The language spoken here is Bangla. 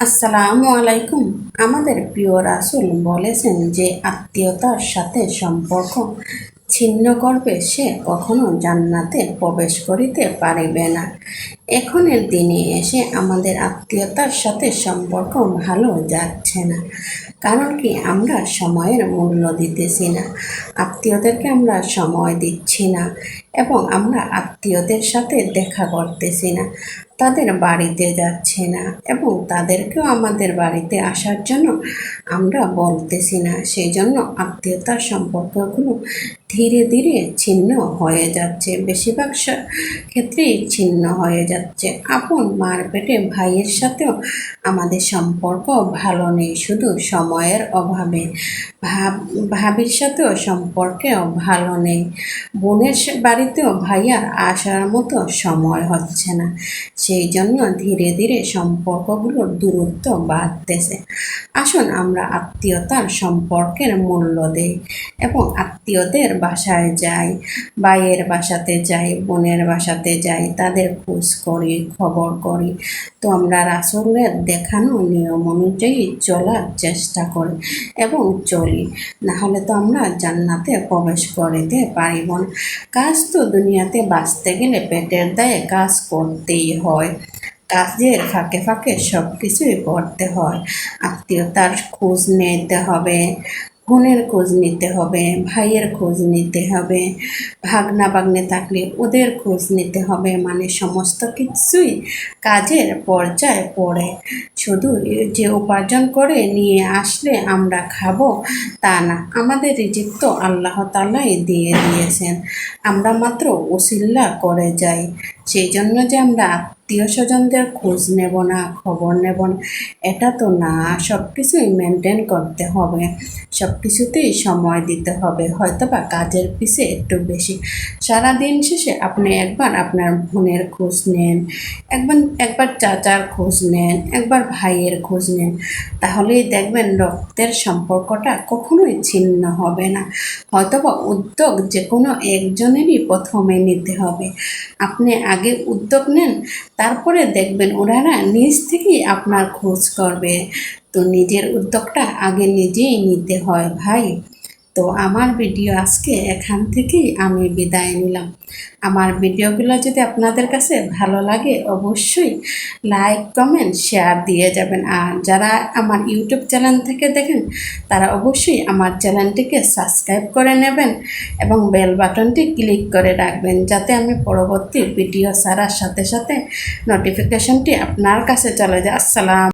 আসসালামু আলাইকুম। আমাদের প্রিয় রাসুল বলেছেন যে আত্মীয়তার সাথে সম্পর্ক ছিন্ন করবে সে কখনো জান্নাতে প্রবেশ করিতে পারিবে না। এখনের দিনে এসে আমাদের আত্মীয়তার সাথে সম্পর্ক ভালো যাচ্ছে না, কারণ কি আমরা সময়ের মূল্য দিতেছি না। আত্মীয়দেরকে আমরা সময় দিচ্ছি না এবং আমরা আত্মীয়দের সাথে দেখা করতেছি না। তাদের বাড়িতে যাচ্ছে না এবং তাদেরকেও আমাদের বাড়িতে আসার জন্য আমরা বলতেছি না। সেই জন্য আত্মীয়তার সম্পর্কগুলো ধীরে ধীরে ছিন্ন হয়ে যাচ্ছে। বেশিরভাগ ক্ষেত্রেই ছিন্ন হয়ে যাচ্ছে। আপন মার পেটে ভাইয়ের সাথেও আমাদের সম্পর্ক ভালো নেই। শুধু সময়ের অভাবে। ভাব ভাবির সাথেও সম্পর্কেও ভালো নেই। বোনের বাড়িতেও ভাইয়ার আসার মতো সময় হচ্ছে না। সেই জন্য ধীরে ধীরে সম্পর্কগুলোর দূরত্ব বাড়তেছে। আসুন আমরা আত্মীয়তার সম্পর্কের মূল্য দেই এবং আত্মীয়দের বাসায় যাই, ভাইয়ের বাসাতে যাই, বোনের বাসাতে যাই, তাদের খোঁজ করি, খবর করি। তো আমরা রাসুলের দেখানো নিয়ম অনুযায়ী চলার চেষ্টা করি এবং চলি। না হলে তো আমরা জান্নাতে প্রবেশ করিতে পারিব না। কাজ তো দুনিয়াতে বাঁচতে গেলে পেটের দায়ে কাজ করতেই হয় কাজের ফাঁকে ফাঁকে সব কিছুই করতে হয়। আত্মীয়তার খোঁজ নিতে হবে, বোনের খোঁজ নিতে হবে, ভাইয়ের খোঁজ নিতে হবে, ভাগনা ভাগ্নে থাকলে ওদের খোঁজ নিতে হবে মানে সমস্ত কিছুই কাজের পর্যায়ে পড়ে। শুধু যে উপার্জন করে নিয়ে আসলে আমরা খাব, তা না। আমাদের রিজিক তো আল্লাহ তালাই দিয়ে দিয়েছেন। আমরা মাত্র ওসিল্লা করে যাই। সেই জন্য যে আমরা আত্মীয় স্বজনদের খোঁজ নেব না, খবর নেব না, এটা তো না সব কিছুই মেনটেন করতে হবে। সব কিছুতেই সময় দিতে হবে হয়তো বা কাজের পিছে একটু বেশি। সারা দিন শেষে আপনি একবার আপনার বোনের খোঁজ নেন, একবার একবার চাচার খোঁজ নেন, একবার ভাইয়ের খোঁজ নেন, তাহলেই দেখবেন রক্তের সম্পর্কটা কখনোই ছিন্ন হবে না। হয়তোবা উদ্যোগ যে কোনো একজনেরই প্রথমে নিতে হবে। আপনি আগে উদ্যোগ নেন তারপরে দেখবেন ওনারা নিজ থেকেই আপনার খোঁজ করবে। তো নিজের উদ্যোগটা আগে নিজেই নিতে হয় ভাই। তো আমার ভিডিও আজকে এখান থেকেই আমি বিদায় নিলাম। আমার ভিডিওগুলো যদি আপনাদের কাছে ভালো লাগে, অবশ্যই লাইক, কমেন্ট, শেয়ার দিয়ে যাবেন। আর যারা আমার ইউটিউব চ্যানেল থেকে দেখেন, তারা অবশ্যই আমার চ্যানেলটিকে সাবস্ক্রাইব করে নেবেন এবং বেল বাটনটি ক্লিক করে রাখবেন, যাতে আমি পরবর্তী ভিডিও ছাড়ার সাথে সাথে নোটিফিকেশনটি আপনার কাছে চলে যায়। আসসালাম।